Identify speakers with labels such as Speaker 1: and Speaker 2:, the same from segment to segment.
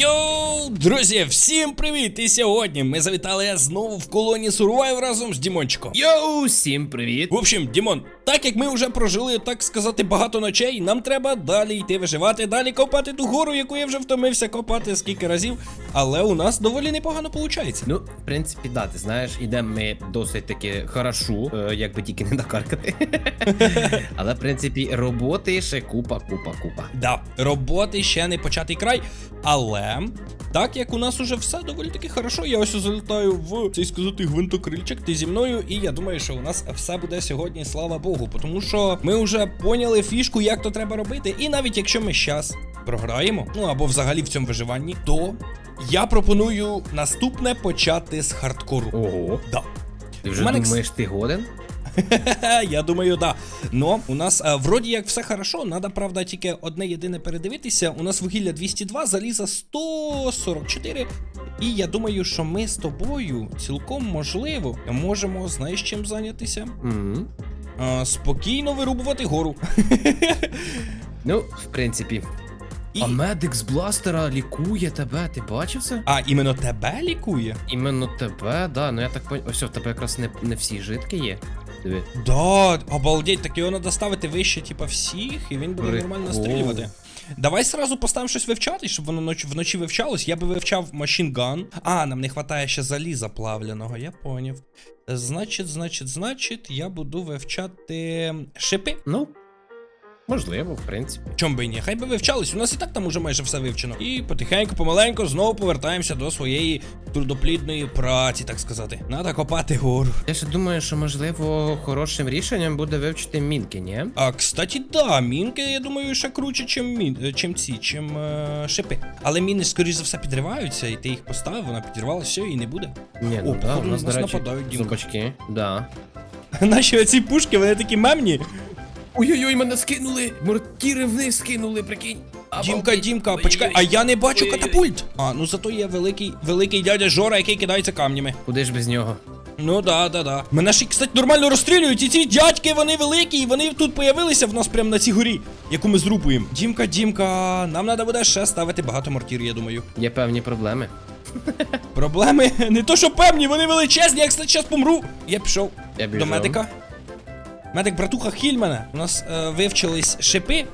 Speaker 1: Йоу, друзі, всім привіт! І сьогодні ми завітали знову в колоні Survive разом з Дімончиком.
Speaker 2: Йоу, всім привіт!
Speaker 1: В общем, Дімон, так як ми вже прожили, так сказати, багато ночей, нам треба далі йти виживати, далі копати ту гору, яку я вже втомився копати скільки разів. Але у нас доволі непогано виходить.
Speaker 2: Ну, в принципі, да, ти знаєш, ідемо ми досить таки хорошо, е, як би тільки не накаркати. Але, в принципі, роботи ще купа, купа, купа.
Speaker 1: Да, роботи ще не початий край, але. Так як у нас уже все доволі таки хорошо, я ось залітаю в цей сказати гвинтокрильчик, ти зі мною, і я думаю, що у нас все буде сьогодні, слава Богу. Тому що ми вже поняли фішку, як то треба робити. І навіть якщо ми щас програємо, ну або взагалі в цьому виживанні, то я пропоную наступне почати з хардкору.
Speaker 2: Ого.
Speaker 1: Да.
Speaker 2: Ти вже
Speaker 1: мене,
Speaker 2: думаєш, ти годен?
Speaker 1: Я думаю, да. Но у нас е, вроді як все хорошо. Надо, правда, тільки одне єдине передивитися. У нас вугілля 202, заліза 144. І я думаю, що ми з тобою цілком можливо можемо, знаєш, чим зайнятися?
Speaker 2: Угу.
Speaker 1: Е, спокійно вирубувати гору.
Speaker 2: Ну, в принципі.
Speaker 1: І...
Speaker 2: А медик з бластера лікує тебе, ти бачив це?
Speaker 1: А іменно тебе лікує?
Speaker 2: Іменно тебе, да, ну я так понял. Ось в тебе якраз не, не всі житки є. Диви.
Speaker 1: Да, обалдеть, так його треба ставити вище, типа, всіх, і він буде
Speaker 2: Прикол.
Speaker 1: нормально стрілювати. Давай сразу поставимо щось вивчати, щоб воно ноч- вночі вивчалось. Я би вивчав машинган. А, нам не вистачає ще заліза плавленого, я поняв. Значить, значить, значить, я буду вивчати шипи.
Speaker 2: Ну, можливо, в принципі.
Speaker 1: Чом би і ні? Хай би вивчались, у нас і так там уже майже все вивчено. І потихеньку, помаленьку знову повертаємося до своєї трудоплідної праці, так сказати. Надо копати гору.
Speaker 2: Я ще думаю, що можливо хорошим рішенням буде вивчити мінки, ні?
Speaker 1: А, кстати, да, мінки, я думаю, ще круче, чим мін, е, чим ці, чим е, шипи. Але міни, скоріш за все, підриваються, і ти їх поставив, вона підірвалася, все, і не буде.
Speaker 2: Ні,
Speaker 1: О,
Speaker 2: ну да, у
Speaker 1: походу,
Speaker 2: нас,
Speaker 1: нас
Speaker 2: до речі,
Speaker 1: нападають, Дімка.
Speaker 2: зубачки. Да.
Speaker 1: Наші оці пушки, вони такі мемні.
Speaker 2: Ой-ой-ой, мене скинули! Мортіри вниз скинули, прикинь.
Speaker 1: Дімка. Дімка, почекай, а я не бачу
Speaker 2: Ой-ой-ой.
Speaker 1: катапульт. А, ну зато є великий, великий дядя Жора, який кидається камнями.
Speaker 2: Куди ж без нього?
Speaker 1: Ну да, да, да. Мене ж, кстати, нормально розстрілюють, і ці дядьки, вони великі, і вони тут появилися в нас прямо на цій горі, яку ми зрубуємо. Дімка, Дімка, нам треба буде ще ставити багато мортір, я думаю.
Speaker 2: Є певні проблеми.
Speaker 1: Проблеми не то, що певні, вони величезні, як кстати, зараз помру. Я пішов
Speaker 2: Я
Speaker 1: до медика. Медик, братуха, хіль мене. У нас е, вивчились шипи.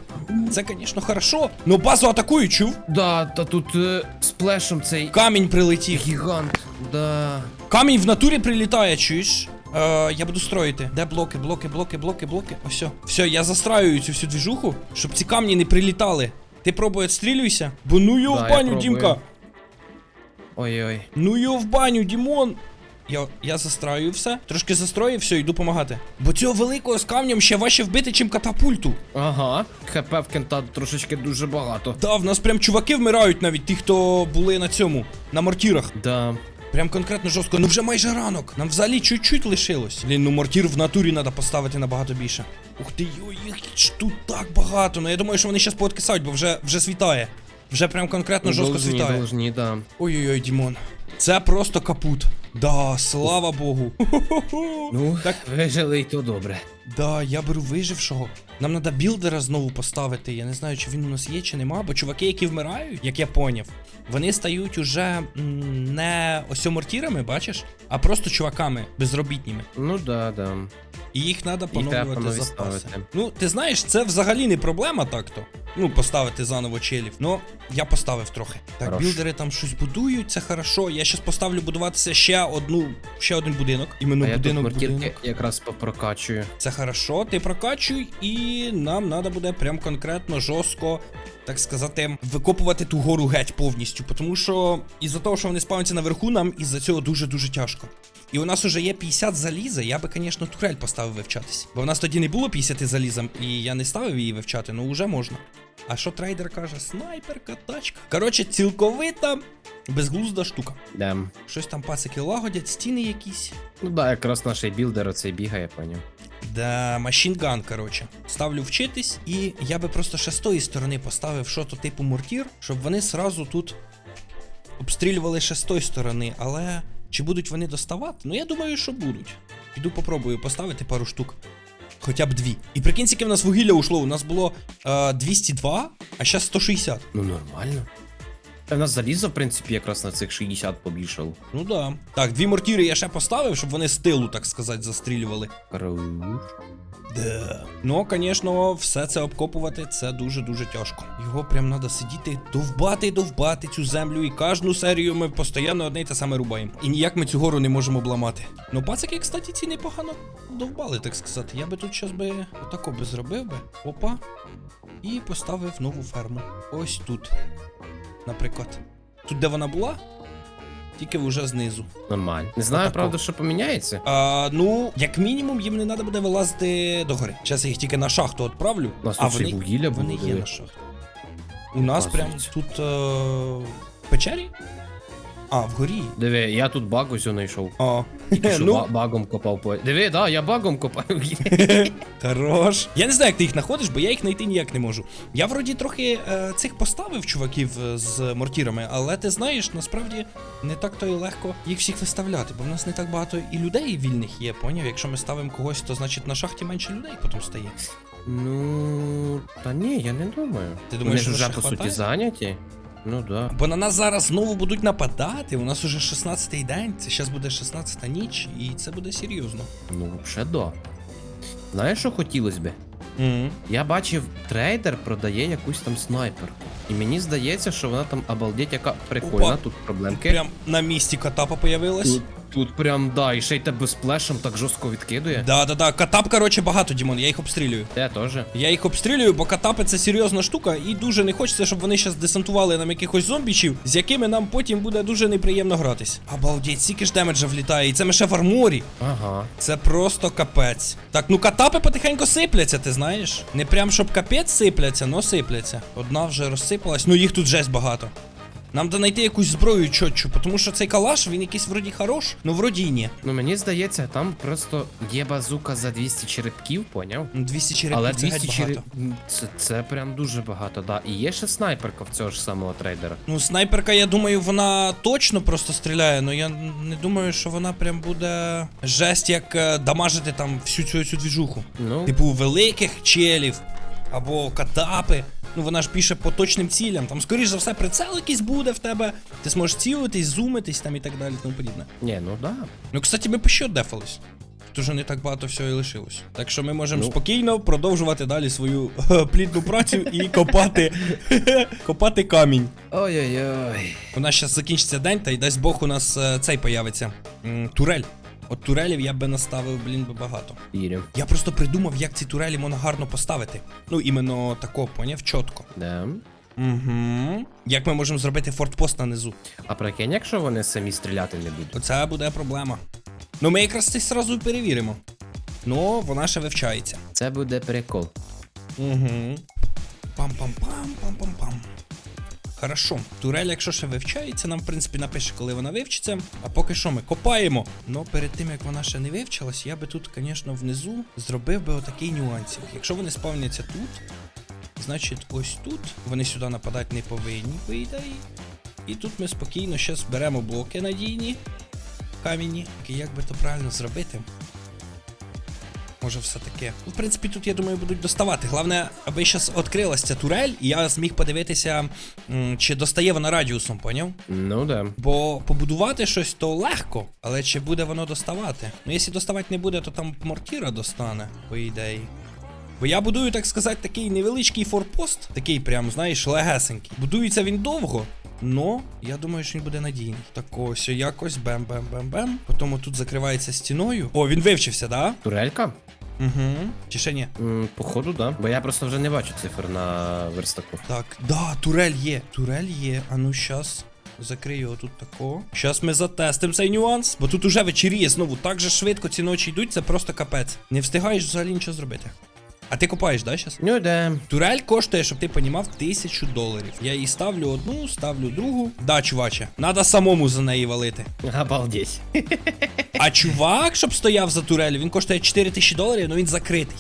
Speaker 1: Це, звісно, хорошо. Ну базу атакують, чув?
Speaker 2: Да, та тут е, сплешом цей
Speaker 1: Камінь прилетів.
Speaker 2: гігант. Да.
Speaker 1: Камінь в натурі прилітає, чуєш? Е, я буду строїти. Де блоки, блоки, блоки, блоки, блоки. Ось. все. Все, я застраюю цю всю двіжуху, щоб ці камні не прилітали. Ти пробуй відстрілюйся. Бо ну його
Speaker 2: Да,
Speaker 1: в
Speaker 2: я
Speaker 1: баню,
Speaker 2: пробую.
Speaker 1: Дімка.
Speaker 2: Ой-ой.
Speaker 1: Ну його в баню, Дімон. Я, я застраю все. Трошки застрою, все, йду помагати. Бо цього великого з камнем ще важче вбити, чим катапульту.
Speaker 2: Ага. ХП в кента трошечки дуже багато.
Speaker 1: Да, в нас прям чуваки вмирають навіть ті, хто були на цьому, на мортірах.
Speaker 2: Да.
Speaker 1: Прям конкретно жорстко. Ну вже майже ранок. Нам взагалі чуть-чуть лишилось. Блін, ну мортір в натурі треба поставити набагато більше. Ух ти, йой, їх тут так багато. Ну я думаю, що вони зараз пооткисають, бо вже, вже світає. Вже прям конкретно жорстко світає. Ой-ой-ой, Дімон. Це просто капут. Да, слава Богу.
Speaker 2: Ну,
Speaker 1: Так.
Speaker 2: вижили і то добре.
Speaker 1: Да, я беру вижившого. Нам треба білдера знову поставити. Я не знаю, чи він у нас є, чи нема. Бо чуваки, які вмирають, як я поняв, вони стають уже м, не осьомортірами, бачиш, а просто чуваками безробітніми.
Speaker 2: Ну да, да.
Speaker 1: І їх треба
Speaker 2: треба
Speaker 1: поновлювати
Speaker 2: нові
Speaker 1: запаси.
Speaker 2: ставити.
Speaker 1: Ну, ти знаєш, це взагалі не проблема так-то. Ну, поставити заново челів. Ну, я поставив трохи. Так,
Speaker 2: Хорош.
Speaker 1: білдери там щось будують, це хорошо. Я щас поставлю будуватися ще одну, ще один будинок. Іменно
Speaker 2: а я тут
Speaker 1: будинок,
Speaker 2: мортірки
Speaker 1: будинок.
Speaker 2: якраз попрокачую.
Speaker 1: Це хорошо, ти прокачуй, і нам треба буде прям конкретно жорстко, так сказати, викопувати ту гору геть повністю. Тому що із-за того, що вони спавняться наверху, нам із-за цього дуже-дуже тяжко. І у нас уже є 50 заліза, я би, звісно, турель поставив вивчатись. Бо в нас тоді не було 50 залізом, і я не ставив її вивчати, ну вже можна. А що трейдер каже? Снайперка, тачка. Коротше, цілковита безглузда штука.
Speaker 2: Да.
Speaker 1: Щось там пасики лагодять, стіни якісь.
Speaker 2: Ну да, якраз наш білдер оцей бігає, поняв.
Speaker 1: Да, машинган, коротше. Ставлю вчитись, і я би просто ще з тої сторони поставив що-то типу мортір, щоб вони сразу тут обстрілювали ще з тої сторони, але чи будуть вони доставати? Ну я думаю, що будуть. Піду попробую поставити пару штук. Хоча б дві. І прикинь, скільки в нас вугілля ушло. У нас було е, 202, а зараз 160.
Speaker 2: Ну нормально. Та в нас залізо, в принципі, якраз на цих 60 побільшало.
Speaker 1: Ну да. Так, дві мортіри я ще поставив, щоб вони з тилу, так сказати, застрілювали.
Speaker 2: Хорош.
Speaker 1: Да. Ну, звісно, все це обкопувати це дуже-дуже тяжко. Його прям треба сидіти, довбати, довбати цю землю, і кожну серію ми постійно одне й те саме рубаємо. І ніяк ми цю гору не можемо обламати. Ну, пацики, кстати, ці непогано довбали, так сказати. Я би тут щас би отако би зробив би. Опа. І поставив нову ферму. Ось тут. Наприклад. Тут, де вона була, тільки вже знизу.
Speaker 2: Нормально. Не знаю,
Speaker 1: Отако.
Speaker 2: правда, що поміняється.
Speaker 1: А, ну, як мінімум, їм не треба буде вилазити до гори. Зараз я їх тільки на шахту відправлю.
Speaker 2: У нас
Speaker 1: а
Speaker 2: тут
Speaker 1: вони,
Speaker 2: вугілля
Speaker 1: вони є на шахті. У нас прям тут е, в печері? А, вгорі.
Speaker 2: Диви, я тут баг ось знайшов.
Speaker 1: А.
Speaker 2: Що
Speaker 1: ну,
Speaker 2: ба- багом копав по. Диви, да, я багом копаю.
Speaker 1: хорош. Я не знаю, як ти їх знаходиш, бо я їх знайти ніяк не можу. Я вроді трохи е, цих поставив чуваків е, з мортірами, але ти знаєш, насправді не так то і легко їх всіх виставляти, бо в нас не так багато і людей вільних є, поняв? Якщо ми ставимо когось, то значить на шахті менше людей потім стає.
Speaker 2: Ну. Та ні, я не думаю.
Speaker 1: Ти думаєш,
Speaker 2: Вони ж
Speaker 1: що
Speaker 2: вже
Speaker 1: ще
Speaker 2: по суті
Speaker 1: хватає?
Speaker 2: зайняті. Ну да.
Speaker 1: Бо на нас зараз знову будуть нападати. У нас уже 16-й день, це зараз буде 16-та ніч, і це буде серйозно.
Speaker 2: Ну, взагалі да. Знаєш, що хотілося би?
Speaker 1: Mm.
Speaker 2: Я бачив, трейдер продає якусь там снайперку. І мені здається, що вона там обалдеть, яка прикольна,
Speaker 1: Опа.
Speaker 2: тут проблемки.
Speaker 1: Прям на місці катапа появилась.
Speaker 2: Тут, тут прям, да, і ще й тебе сплешем так жорстко відкидує.
Speaker 1: Да, да, да. Катап, короче, багато, Дімон, я їх обстрілюю.
Speaker 2: Я теж.
Speaker 1: Я їх обстрілюю, бо катапи це серйозна штука, і дуже не хочеться, щоб вони зараз десантували нам якихось зомбічів, з якими нам потім буде дуже неприємно гратись. Обалдеть, стільки ж демеджа влітає, і це ми ще в арморі.
Speaker 2: Ага.
Speaker 1: Це просто капець. Так, ну катапи потихеньку сипляться, ти знаєш? Не прям щоб капець сипляться, но сипляться. Одна вже розсипалась, ну їх тут жесть багато. Нам треба знайти якусь зброю чотчу, тому що цей калаш, він якийсь вроді хорош, ну вроді і ні.
Speaker 2: Ну мені здається, там просто є базука за 200 черепків, поняв?
Speaker 1: Ну, 200 черепів
Speaker 2: Але
Speaker 1: це
Speaker 2: 200
Speaker 1: геть
Speaker 2: череп...
Speaker 1: багато.
Speaker 2: Це, це прям дуже багато, да. І є ще снайперка в цього ж самого трейдера.
Speaker 1: Ну, снайперка, я думаю, вона точно просто стріляє, але я не думаю, що вона прям буде жесть, як е, дамажити там всю цю цю двіжуху.
Speaker 2: Ну,
Speaker 1: Типу великих челів або катапи. Ну вона ж більше по точним цілям. Там, скоріш за все, прицел якийсь буде в тебе. Ти зможеш цілитись, зумитись там і так далі, тому подібне.
Speaker 2: ні, ну да.
Speaker 1: Ну, кстати, ми по що дефались. Тут уже не так багато всього і лишилось. Так що ми можемо
Speaker 2: Ну.
Speaker 1: спокійно продовжувати далі свою е, плідну працю і копати, копати камінь.
Speaker 2: Ой-ой-ой.
Speaker 1: У нас зараз закінчиться день, та й дасть Бог у нас е, цей появиться. Турель. От турелів я би наставив, блін, би багато.
Speaker 2: Вірю.
Speaker 1: Я просто придумав, як ці турелі можна гарно поставити. Ну, іменно тако, поняв, чітко.
Speaker 2: Да.
Speaker 1: Угу. Як ми можемо зробити фортпост на низу?
Speaker 2: А прикинь, якщо вони самі стріляти не будуть.
Speaker 1: Оце буде проблема. Ну, ми якраз це зразу перевіримо. Ну, вона ще вивчається.
Speaker 2: Це буде прикол.
Speaker 1: Угу. Пам-пам-пам, пам-пам-пам. Хорошо. Турель, якщо ще вивчається, нам, в принципі, напише, коли вона вивчиться. А поки що ми копаємо. Ну, перед тим, як вона ще не вивчилась, я би тут, звісно, внизу зробив би отакий нюансик. Якщо вони спавняться тут, значить ось тут. Вони сюди нападати не повинні, по ідеї. І тут ми спокійно зараз беремо блоки надійні, камінні. Як би то правильно зробити? Може, все таке. Ну, в принципі, тут, я думаю, будуть доставати. Головне, аби зараз відкрилась ця турель, і я зміг подивитися, чи достає вона радіусом, поняв?
Speaker 2: Ну да.
Speaker 1: Бо побудувати щось то легко, але чи буде воно доставати? Ну, якщо доставати не буде, то там мортіра достане, по ідеї. Бо я будую, так сказати, такий невеличкий форпост, такий прям, знаєш, легесенький. Будується він довго, но я думаю, що він буде надійний. Так ось якось бем-бем-бем-бем. Потім тут закривається стіною. О, він вивчився, да?
Speaker 2: Турелька?
Speaker 1: Угу. Чи ще ні?
Speaker 2: М, походу, да. Бо я просто вже не бачу цифр на верстаку.
Speaker 1: Так, да, турель є. Турель є. А ну щас. Закрию його тут тако. Щас ми затестимо цей нюанс, бо тут уже вечеріє знову. Так же швидко ці ночі йдуть, це просто капець. Не встигаєш взагалі нічого зробити. А ти купаєш, да, щас?
Speaker 2: Ну да.
Speaker 1: Турель коштує, щоб ти понімав, тисячу доларів. Я її ставлю одну, ставлю другу. Да, чуваче, надо самому за неї валити.
Speaker 2: Обалдеть.
Speaker 1: А чувак, щоб стояв за турелю, він коштує 4 тисячі доларів, але він закритий.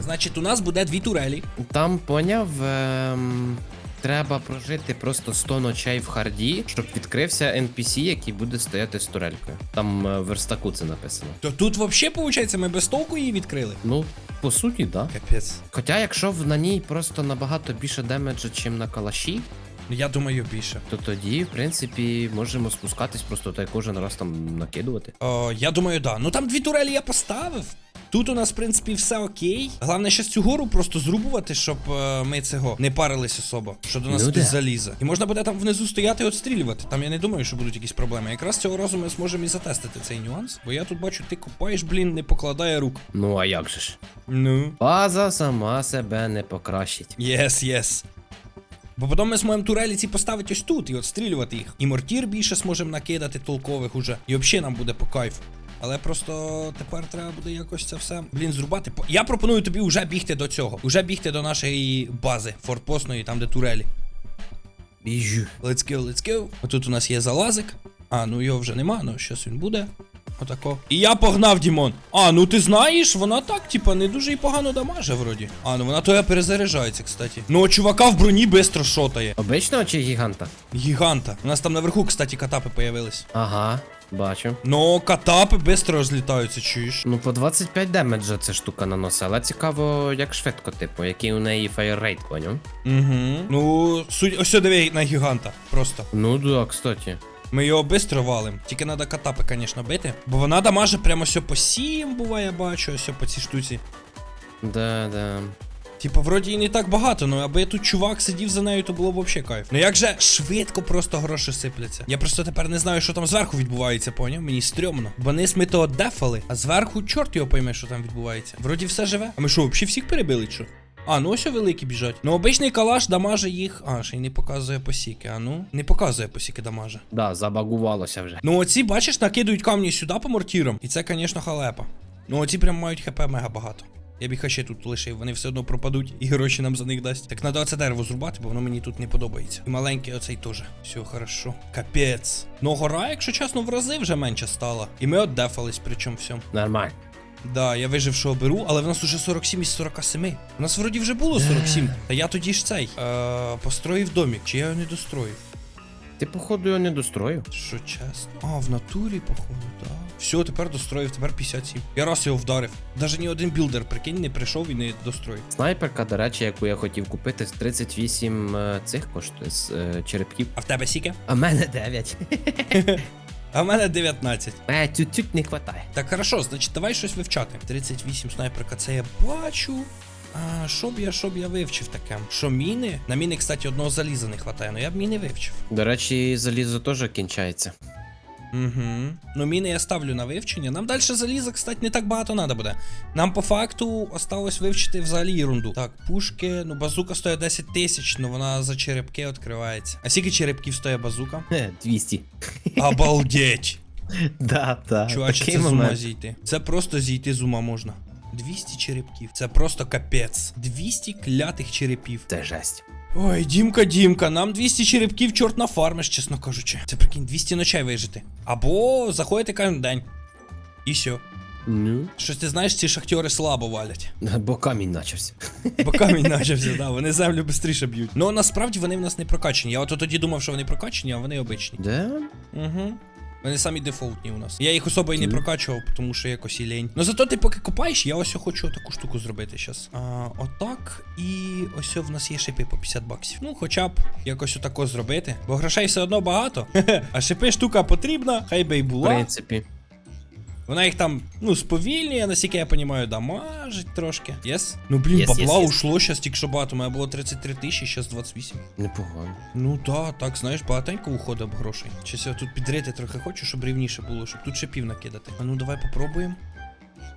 Speaker 1: Значить, у нас буде дві турелі.
Speaker 2: Там поняв. Ем... Треба прожити просто 100 ночей в харді, щоб відкрився NPC, який буде стояти з турелькою. Там е, в верстаку це написано.
Speaker 1: То тут взагалі, виходить, ми без толку її відкрили.
Speaker 2: Ну, по суті, да.
Speaker 1: Капець.
Speaker 2: Хоча, якщо в на ній просто набагато більше демеджу, ніж на калаші,
Speaker 1: Ну, Я думаю, більше.
Speaker 2: То тоді, в принципі, можемо спускатись, просто та й кожен раз там накидувати.
Speaker 1: О, я думаю, да. Ну там дві турелі я поставив. Тут у нас, в принципі, все окей. Головне, ще цю гору просто зрубувати, щоб е, ми цього не парились особо, що до нас
Speaker 2: Ну
Speaker 1: хтось залізе. І можна буде там внизу стояти і отстрілювати. Там я не думаю, що будуть якісь проблеми. Якраз цього разу ми зможемо і затестити цей нюанс. Бо я тут бачу, ти копаєш, блін, не покладає рук.
Speaker 2: Ну а як же ж?
Speaker 1: Ну.
Speaker 2: База сама себе не покращить.
Speaker 1: Єс, єс. Бо потім ми зможемо турелі ці поставити ось тут і отстрілювати їх. І мортір більше зможемо накидати толкових уже. І взагалі нам буде по кайфу. Але просто тепер треба буде якось це все, блін, зрубати. Я пропоную тобі вже бігти до цього. Уже бігти до нашої бази фортпостної, там де турелі.
Speaker 2: Біжу.
Speaker 1: Let's go, let's go. Отут у нас є залазик. А, ну його вже нема, ну щось він буде. Отако. І я погнав, Дімон. А, ну ти знаєш, вона так, типа, не дуже і погано дамаже, вроді. А, ну вона то я перезаряджається, кстати. Ну, а чувака в броні бистро шотає.
Speaker 2: Обичного чи гіганта?
Speaker 1: Гіганта. У нас там наверху, кстати, катапи появились.
Speaker 2: Ага, бачу.
Speaker 1: Ну, катапи бистро розлітаються, чуєш?
Speaker 2: Ну, по 25 демеджа ця штука наносить, але цікаво, як швидко, типу, який у неї фаєррейт, поняв?
Speaker 1: Угу. Ну, суть. Ось диви на гіганта. Просто.
Speaker 2: Ну да, кстати.
Speaker 1: Ми його бистро валим. Тільки треба катапи, звісно, бити. Бо вона дамаже прямо все по 7, буває, бачу, ось по цій штуці.
Speaker 2: Да, да.
Speaker 1: Типа, вроді і не так багато, ну аби тут чувак сидів за нею, то було б взагалі кайф. Ну як же швидко просто гроші сипляться. Я просто тепер не знаю, що там зверху відбувається, поняв? Мені стрьомно. Бо низ ми то дефали, а зверху чорт його пойме, що там відбувається. Вроді все живе. А ми що, взагалі всіх перебили, що? А, ну ось великі біжать. Ну, обичний калаш дамаже їх. А, ще й не показує посіки. А ну, не показує посіки дамаже.
Speaker 2: Да, забагувалося вже.
Speaker 1: Ну, оці, бачиш, накидують камні сюди по мортірам. І це, звісно, халепа. Ну, оці прям мають хп мега багато. Я б їх ще тут лишив, вони все одно пропадуть і гроші нам за них дасть. Так треба оце дерево зрубати, бо воно мені тут не подобається. І маленький оцей теж. Все хорошо. Капець. Ну, гора, якщо чесно, в рази вже менше стала. І ми отдефались, причому всьому.
Speaker 2: Нормально.
Speaker 1: Да, я вижив, що беру, але в нас уже 47 із 47. У нас вроді вже було 47. Та я тоді ж цей е, построїв домик, чи я його не достроїв.
Speaker 2: Ти, походу, його не достроїв.
Speaker 1: Що чесно? А, в натурі, походу, так. Все, тепер достроїв, тепер 57. Я раз його вдарив. Даже ні один білдер, прикинь, не прийшов і не достроїв.
Speaker 2: Снайперка, до речі, яку я хотів купити, з 38 е, цих коштує з е, черепків.
Speaker 1: А в тебе сіке?
Speaker 2: А в мене 9.
Speaker 1: А в мене 19.
Speaker 2: Е, тють-тють не хватає.
Speaker 1: Так хорошо, значить, давай щось вивчати. 38 снайперка, це я бачу. А що б я, що б я вивчив таке? Що міни? На міни, кстати, одного заліза не вистачає, але я б міни вивчив.
Speaker 2: До речі, залізо теж кінчається.
Speaker 1: Угу. Ну, міни я ставлю на вивчення. Нам далі заліза, кстати, не так багато треба буде. Нам по факту осталось вивчити взагалі ерунду. Так, пушки, ну базука стоїть 10 тисяч, ну вона за черепки відкривається. А скільки черепків стоїть базука?
Speaker 2: 200.
Speaker 1: Обалдеть!
Speaker 2: Да, да.
Speaker 1: Чуваче, це з ума зійти. Це просто зійти з ума можна. 200 черепків. Це просто капець. 200 клятих черепів.
Speaker 2: Це жесть.
Speaker 1: Ой, Дімка, Дімка, нам 200 черепків чорт нафармиш, чесно кажучи. Це прикинь, 200 ночей вижити. Або заходити кожен день. І все.
Speaker 2: Ну,
Speaker 1: Щось ти знаєш, ці шахтери слабо валять.
Speaker 2: бо камінь начався.
Speaker 1: Бо камінь почався, да, вони землю швидше б'ють. Ну насправді вони в нас не прокачені. Я от тоді думав, що вони прокачені, а вони обичні.
Speaker 2: Де?
Speaker 1: Угу. Вони самі дефолтні у нас. Я їх особо і не прокачував, тому що якось і лень. Ну зато ти поки копаєш, я ось хочу таку штуку зробити зараз. А, отак. І ось в нас є шипи по 50 баксів. Ну, хоча б якось отако зробити. Бо грошей все одно багато. А шипи штука потрібна, хай би й
Speaker 2: В принципі.
Speaker 1: Вона їх там, ну, сповільнює, наскільки я розумію, дамажить трошки. Єс? Ну блін,
Speaker 2: Єс,
Speaker 1: бабла
Speaker 2: єс, єс.
Speaker 1: ушло щас тільки що багато. У мене було 33 тисячі, зараз 28.
Speaker 2: Непогано.
Speaker 1: Ну да, так, знаєш, багатенько уходить б грошей. Щось я тут підрити трохи хочу, щоб рівніше було, щоб тут шипів накидати. А ну давай попробуємо.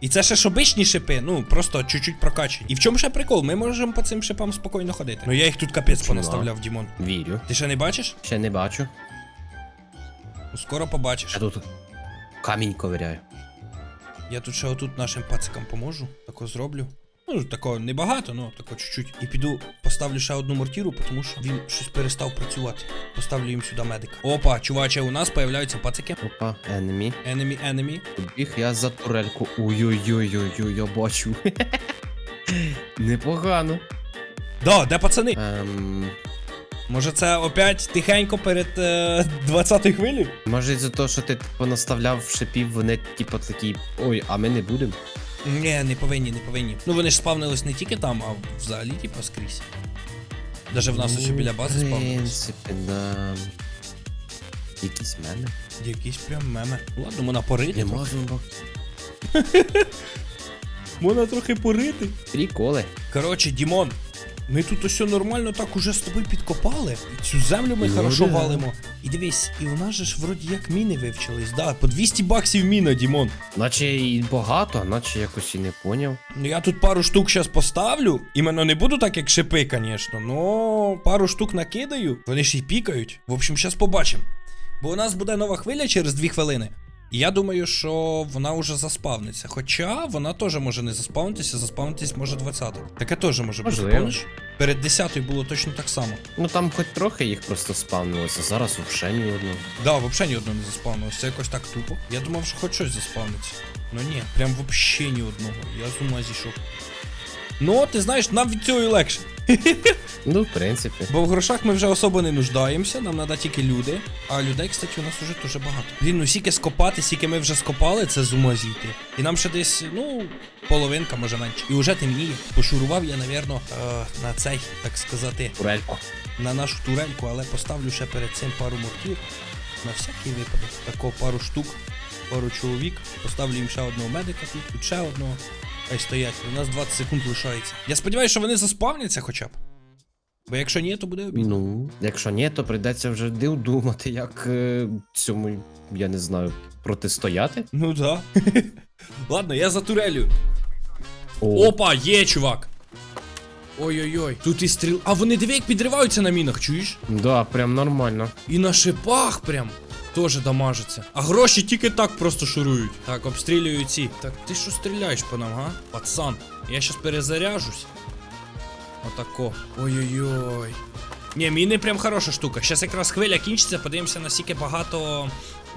Speaker 1: І це ще ж обичні шипи, ну просто чуть-чуть прокачені. І в чому ще прикол? Ми можемо по цим шипам спокійно ходити. Ну я їх тут капець понаставляв, Дімон.
Speaker 2: Вірю.
Speaker 1: Ти ще не бачиш?
Speaker 2: Ще не бачу.
Speaker 1: Ну скоро побачиш.
Speaker 2: Я тут камінь ковиряю.
Speaker 1: Я тут ще отут нашим пацикам поможу. Тако зроблю. Ну, такого небагато, ну тако чуть-чуть. І піду поставлю ще одну мортіру, тому що він щось перестав працювати. Поставлю їм сюди медик. Опа, чуваче, у нас появляються пацики.
Speaker 2: Опа, enemy.
Speaker 1: Enemy, enemy.
Speaker 2: Біг я за турельку. Ой-ой-ой-ой-ой, я бачу. Непогано.
Speaker 1: Да, де пацани?
Speaker 2: Ем,
Speaker 1: Може це опять тихенько перед е, 20 хвилею?
Speaker 2: може за те, що ти понаставляв шипів, вони типу такі. Ой, а ми не будемо.
Speaker 1: Ні, не повинні, не повинні. Ну вони ж спавнились не тільки там, а взагалі, типу, скрізь. Даже в нас ось біля бази
Speaker 2: В принципі, да. Якісь мене.
Speaker 1: Якісь прям меми. Ладно, можна порити.
Speaker 2: Нема зубок.
Speaker 1: Можна трохи порити.
Speaker 2: Приколи.
Speaker 1: Коротше, Дімон, ми тут усе нормально так уже з тобою підкопали. І цю землю ми
Speaker 2: Ну,
Speaker 1: хорошо
Speaker 2: да.
Speaker 1: валимо. І дивись, і у нас же ж вроді як міни вивчились. Да, по 200 баксів міна, Дімон.
Speaker 2: Наче і багато, наче якось і не поняв.
Speaker 1: Ну я тут пару штук зараз поставлю. Іменно не буду так, як шипи, звісно. Но пару штук накидаю. Вони ж і пікають. В общем, зараз побачимо. Бо у нас буде нова хвиля через 2 хвилини. Я думаю, що вона вже заспавниться. Хоча вона теж може не заспавнитися, заспавнитись може 20 Таке теж може бути,
Speaker 2: Можливо.
Speaker 1: помниш? Перед 10 було точно так само.
Speaker 2: Ну там хоч трохи їх просто спавнилося, зараз взагалі ні одного.
Speaker 1: Да, взагалі ні одного не заспавнилось. Це якось так тупо. Я думав, що хоч щось заспавниться. Ну ні, прям взагалі ні одного. Я з ума зійшов. Ну, ти знаєш, нам від цього і легше.
Speaker 2: Ну, в принципі.
Speaker 1: Бо в грошах ми вже особо не нуждаємося, нам треба тільки люди. А людей, кстати, у нас уже дуже багато. Блін, ну сіки скопати, сіки ми вже скопали, це з ума зійти. І нам ще десь, ну, половинка, може менше. І вже темніє. Пошурував я, навірно, е, на цей, так сказати,
Speaker 2: Турельку.
Speaker 1: на нашу турельку, але поставлю ще перед цим пару мортір. На всякий випадок. Тако пару штук, пару чоловік. Поставлю їм ще одного медика тут ще одного. Хай стоять. У нас 20 секунд лишається. Я сподіваюся, що вони заспавняться хоча б. Бо якщо ні, то буде обідно.
Speaker 2: Ну, якщо ні, то прийдеться вже див думати, як е, цьому, я не знаю, протистояти.
Speaker 1: Ну да. Ладно, я за турелю.
Speaker 2: О,
Speaker 1: Опа, є, чувак. Ой-ой-ой. Тут і стріл. А вони диви, як підриваються на мінах, чуєш?
Speaker 2: да, прям нормально.
Speaker 1: І на шипах прям. Теж дамажиться. А гроші тільки так просто шурують. Так, обстрілюю ці. Так ти що стріляєш по нам, га? Пацан. Я щас перезаряжусь. Отако. Ой-ой-ой. Ні, міни прям хороша штука. Щас якраз хвиля кінчиться, подивимося, наскільки багато.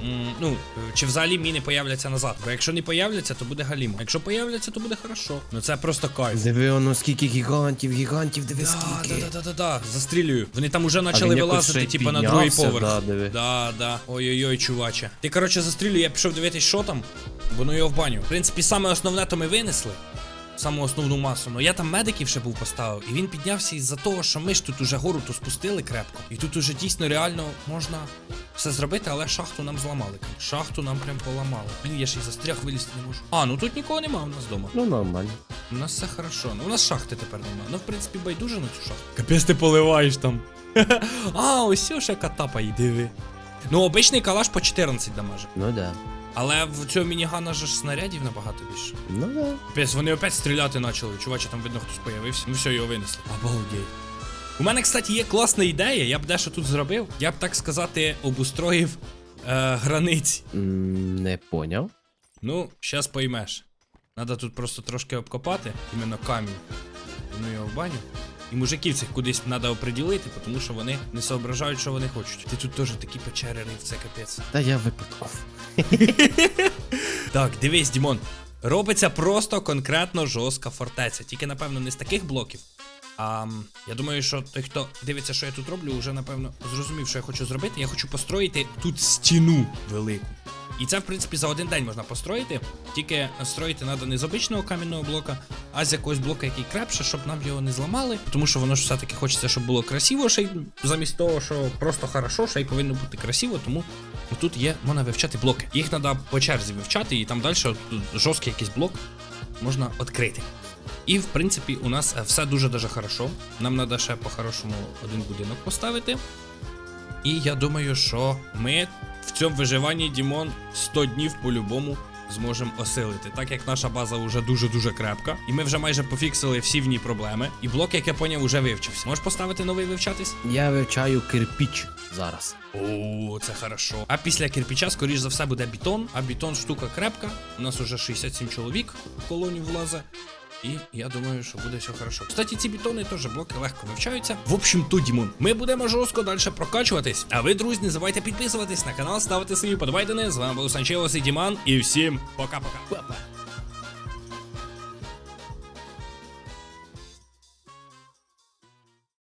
Speaker 1: М, ну, чи взагалі міни появляться назад. Бо якщо не появляться, то буде галімо. Якщо появляться, то буде хорошо. Ну це просто кайф.
Speaker 2: Диви, воно скільки гігантів, гігантів, диви
Speaker 1: Да,
Speaker 2: скільки.
Speaker 1: да, да, да, да, застрілюю. Вони там уже почали
Speaker 2: він якось
Speaker 1: вилазити,
Speaker 2: ще й
Speaker 1: типа на другий
Speaker 2: піднявся,
Speaker 1: поверх.
Speaker 2: да, диви.
Speaker 1: Да, да. Ой-ой-ой, чуваче. Ти, коротше, застрілюй, я пішов дивитись, що там, бо ну його в баню. В принципі, саме основне то ми винесли. Саму основну масу. Ну я там медиків ще був поставив, і він піднявся із-за того, що ми ж тут уже гору то спустили крепко. І тут уже дійсно реально можна все зробити, але шахту нам зламали. Шахту нам прям поламали. Блін, я ще й застряг вилізти не можу. А, ну тут нікого нема у нас вдома.
Speaker 2: Ну, нормально.
Speaker 1: У нас все хорошо. Ну, у нас шахти тепер немає. Ну, в принципі, байдуже на цю шахту. Капець ти поливаєш там. а, ось ще катапа диви. Ну, обичний калаш по 14 дамаже.
Speaker 2: Ну да.
Speaker 1: Але в цього мінігана ж снарядів набагато більше.
Speaker 2: Ну да.
Speaker 1: Капець, вони опять стріляти почали. Чуваче, там видно, хтось появився. Ну все, його винесли. Обалдеть. У мене, кстати, є класна ідея, я б дещо тут зробив. Я б, так сказати, обустроїв е, границі.
Speaker 2: М, Не поняв.
Speaker 1: Ну, щас поймеш. Надо тут просто трошки обкопати, іменно камінь. Ну його в баню. І мужиків цих кудись треба оприділити, тому що вони не соображають, що вони хочуть. Ти тут теж такі печери рив, це капець.
Speaker 2: Та я випадков.
Speaker 1: Так, дивись, Дімон. Робиться просто конкретно жорстка фортеця. Тільки, напевно, не з таких блоків. А я думаю, що той, хто дивиться, що я тут роблю, вже напевно зрозумів, що я хочу зробити. Я хочу построїти тут стіну велику. І це, в принципі, за один день можна построїти. Тільки строїти треба не з обичного кам'яного блока, а з якогось блока, який крепше, щоб нам його не зламали. Тому що воно ж все-таки хочеться, щоб було красиво, ще й замість того, що просто хорошо, ще й повинно бути красиво, тому тут є, можна вивчати блоки. Їх треба по черзі вивчати, і там далі жорсткий якийсь блок можна відкрити. І в принципі у нас все дуже дуже хорошо. Нам треба ще по-хорошому один будинок поставити. І я думаю, що ми в цьому виживанні Дімон 100 днів по-любому зможемо осилити. Так як наша база вже дуже-дуже крепка, і ми вже майже пофіксили всі в ній проблеми. І блок, як я поняв, вже вивчився. Можеш поставити новий вивчатись?
Speaker 2: Я вивчаю кирпіч зараз.
Speaker 1: О, це хорошо. А після кирпича, скоріш за все, буде бетон. А бетон штука крепка. У нас уже 67 чоловік в колонію влазе. І я думаю, що буде все хорошо. Кстати, ці бетони теж блоки легко вивчаються. В общем, то, Дімон, ми будемо жорстко далі прокачуватись. А ви, друзі, не забувайте підписуватись на канал, ставити свої подобайдени. З вами був Санчелос і Діман. І всім пока-пока.